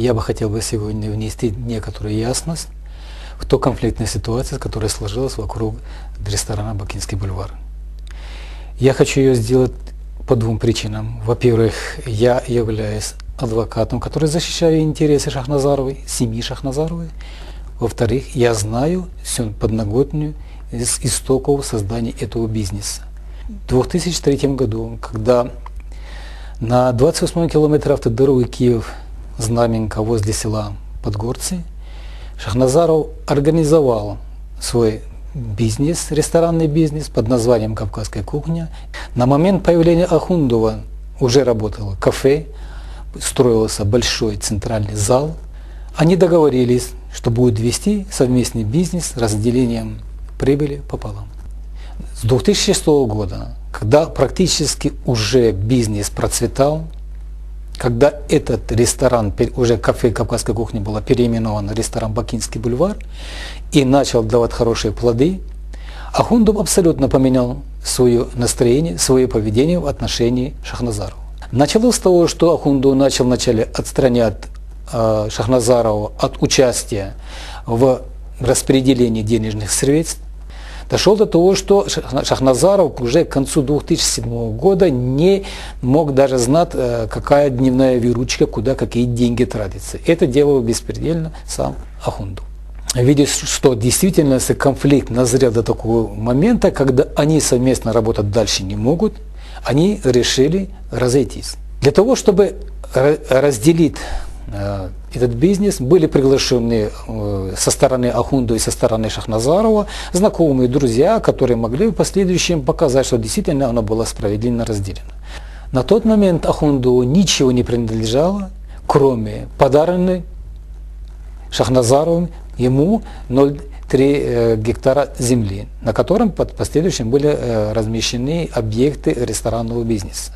я бы хотел бы сегодня внести некоторую ясность в ту конфликтную ситуацию, которая сложилась вокруг ресторана «Бакинский бульвар». Я хочу ее сделать по двум причинам. Во-первых, я являюсь адвокатом, который защищает интересы Шахназаровой, семьи Шахназаровой. Во-вторых, я знаю всю подноготную из истоков создания этого бизнеса. В 2003 году, когда на 28 километре автодороги Киев-Знаменка возле села Подгорцы, Шахназаров организовал свой бизнес, ресторанный бизнес под названием «Кавказская кухня». На момент появления Ахундова уже работало кафе, строился большой центральный зал. Они договорились, что будут вести совместный бизнес с разделением прибыли пополам. С 2006 года, когда практически уже бизнес процветал, когда этот ресторан, уже кафе «Кавказская кухня» было переименовано ресторан «Бакинский бульвар» и начал давать хорошие плоды, Ахундов абсолютно поменял свое настроение, свое поведение в отношении Шахназарова. Началось с того, что Ахунду начал вначале отстранять э, Шахназарова от участия в распределении денежных средств, дошел до того, что Шахназаров уже к концу 2007 года не мог даже знать, э, какая дневная выручка, куда какие деньги тратятся. Это делал беспредельно сам Ахунду. Видя, что действительно конфликт назрел до такого момента, когда они совместно работать дальше не могут, они решили разойтись. Для того, чтобы разделить э, этот бизнес, были приглашены э, со стороны Ахунду и со стороны Шахназарова знакомые друзья, которые могли в последующем показать, что действительно оно было справедливо разделено. На тот момент Ахунду ничего не принадлежало, кроме подаренной Шахназаровым ему 0,3 э, гектара земли, на котором в последующем были размещены объекты ресторанного бизнеса.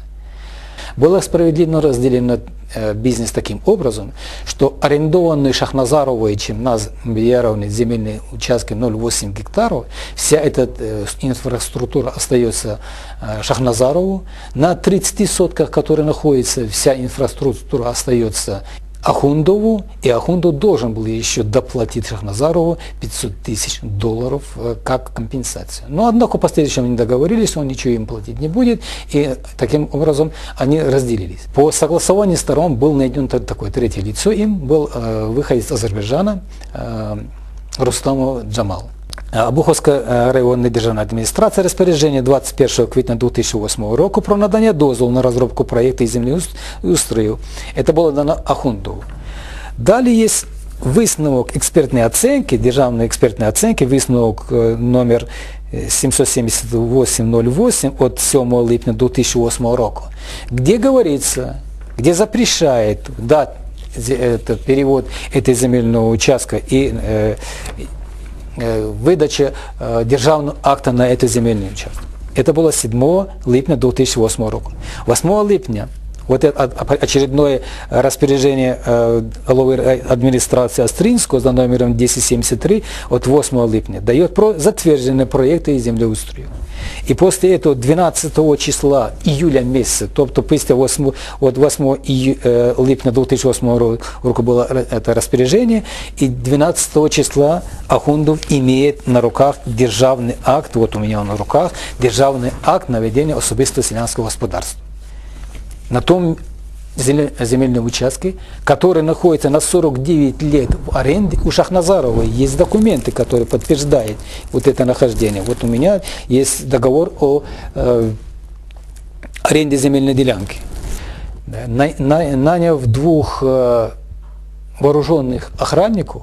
Было справедливо разделено э, бизнес таким образом, что арендованные Шахназаровой, чем нас Бияровны земельные участки 0,8 гектаров, вся эта э, инфраструктура остается э, Шахназарову. На 30 сотках, которые находятся, вся инфраструктура остается Ахундову, и Ахундов должен был еще доплатить Шахназарову 500 тысяч долларов э, как компенсацию. Но однако в последующем они договорились, он ничего им платить не будет, и таким образом они разделились. По согласованию сторон был найден такое третье лицо, им был э, выходец из Азербайджана э, Рустамов Джамал. Обуховська районна державна адміністрація розпорядження 21 квітня 2008 року про надання дозволу на розробку проєкту землеустрою. Це було дано Ахундову. Далі є висновок експертної оцінки, державної експертної оцінки, висновок номер 77808 от 7 липня 2008 року, где говорится, где запрещает дать этот перевод этой земельного участка и э, видачі державного акта на цей земельний участок. Это было 7 липня 2008 року. 8 липня вот это очередное распоряжение э, главы администрации Австрийского за номером 1073 от 8 липня дает про затверженные проекты землеустрою. И после этого 12 числа июля месяца, тобто після 8, от 8 э, липня 2008 року было это распоряжение, и 12 числа Ахундов имеет на руках державный акт, вот у меня он на руках, державный акт на ведение особистого селянского господарства. На том земельном участке, который находится на 49 лет в аренде, у Шахназарова есть документы, которые подтверждают вот это нахождение. Вот у меня есть договор о э, аренде земельной делянки. На, на, наняв двух э, вооруженных охранников,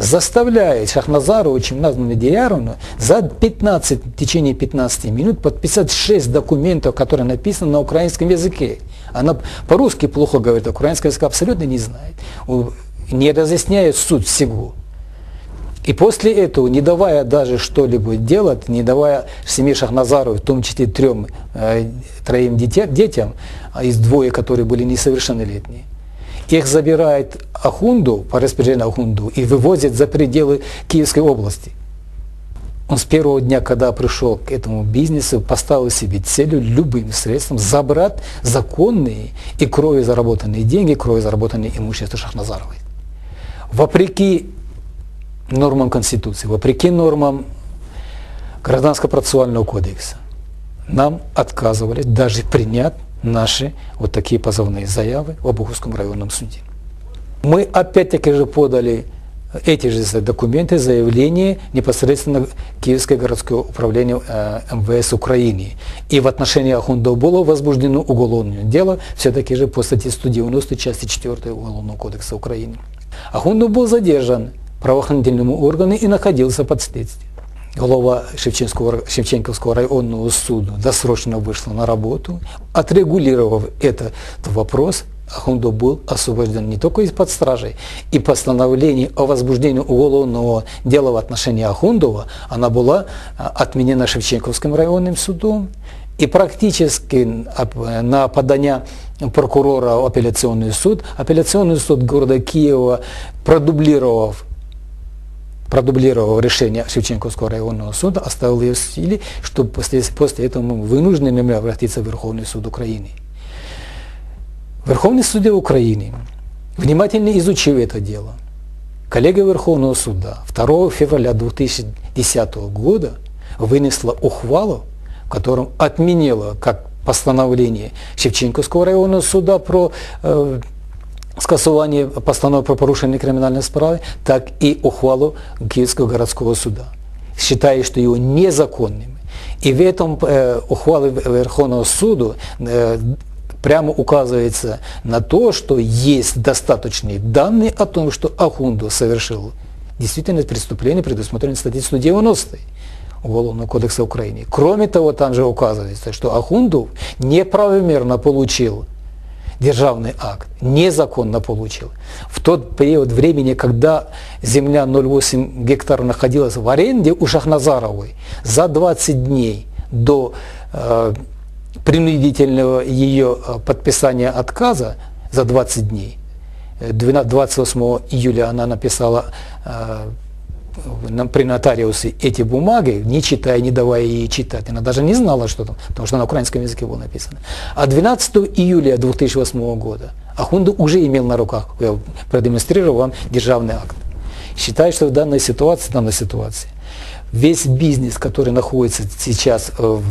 заставляет Шахназарова Чемназну Медияровну за 15, в течение 15 минут подписать 6 документов, которые написаны на украинском языке. Она по-русски плохо говорит, а украинский язык абсолютно не знает. Не разъясняет суть всего. И после этого, не давая даже что-либо делать, не давая семье Шахназаровой, в том числе трем, э, троим детям, а из двое, которые были несовершеннолетние, их забирает Ахунду, по распоряжению Ахунду, и вывозит за пределы Киевской области. Он с первого дня, когда пришел к этому бизнесу, поставил себе целью любым средством забрать законные и кровью заработанные деньги, кровью заработанные имущество Шахназаровой. Вопреки нормам Конституции, вопреки нормам Гражданско-процессуального кодекса, нам отказывали даже принять наши вот такие позывные заявы в Обуховском районном суде. Мы опять-таки же подали эти же документы, заявления непосредственно Киевское городское управление э, МВС Украины. И в отношении Ахундова было возбуждено уголовное дело, все-таки же по статье 190 части 4 Уголовного кодекса Украины. Ахундов был задержан правоохранительными органами и находился под следствием. Голова Шевченского, Шевченковского районного суда досрочно вышла на работу, отрегулировав этот вопрос, Ахундов был освобожден не только из-под стражей, и постановление о возбуждении уголовного дела в отношении Ахундова, она была а, отменена Шевченковским районным судом, и практически а, на подание прокурора в апелляционный суд, апелляционный суд города Киева, продублировав продублировал решение Шевченковского районного суда, оставил ее в силе, чтобы после, после этого мы вынуждены были обратиться в Верховный суд Украины. Верховный суд Украины, внимательно изучив это дело, коллега Верховного суда 2 февраля 2010 года вынесла ухвалу, в котором отменила как постановление Шевченковского районного суда про э, скасування постанови про порушення кримінальної справи, так и ухвалу Киевского городского суда, считая, что его незаконными. И в этом э, ухвале Верховного суда э, прямо указывается на то, что есть достаточные данные о том, что Ахунду совершил действительно преступление, предусмотренное статьей 190 Уголовного кодекса Украины. Кроме того, там же указывается, что Ахундов неправомерно получил державный акт, незаконно получил. В тот период времени, когда земля 0,8 гектара находилась в аренде у Шахназаровой, за 20 дней до э, принудительного ее э, подписания отказа, за 20 дней, 28 э, июля она написала э, при нотариусе эти бумаги, не читая, не давая ей читать. Она даже не знала, что там, потому что на украинском языке было написано. А 12 июля 2008 года Ахунду уже имел на руках, я продемонстрировал вам державный акт. Считаю, что в данной ситуации, в данной ситуации, весь бизнес, который находится сейчас в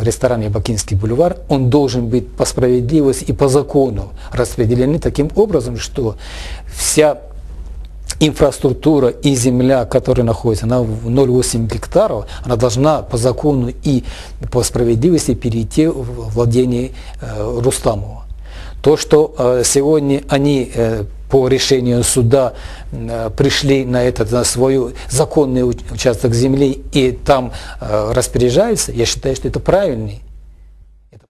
ресторане Бакинский бульвар, он должен быть по справедливости и по закону распределены таким образом, что вся инфраструктура и земля, которая находится на 0,8 гектаров, она должна по закону и по справедливости перейти в владение э, Рустамова. То, что э, сегодня они э, по решению суда пришли на этот на свой законный участок земли и там распоряжаются, я считаю, что это правильный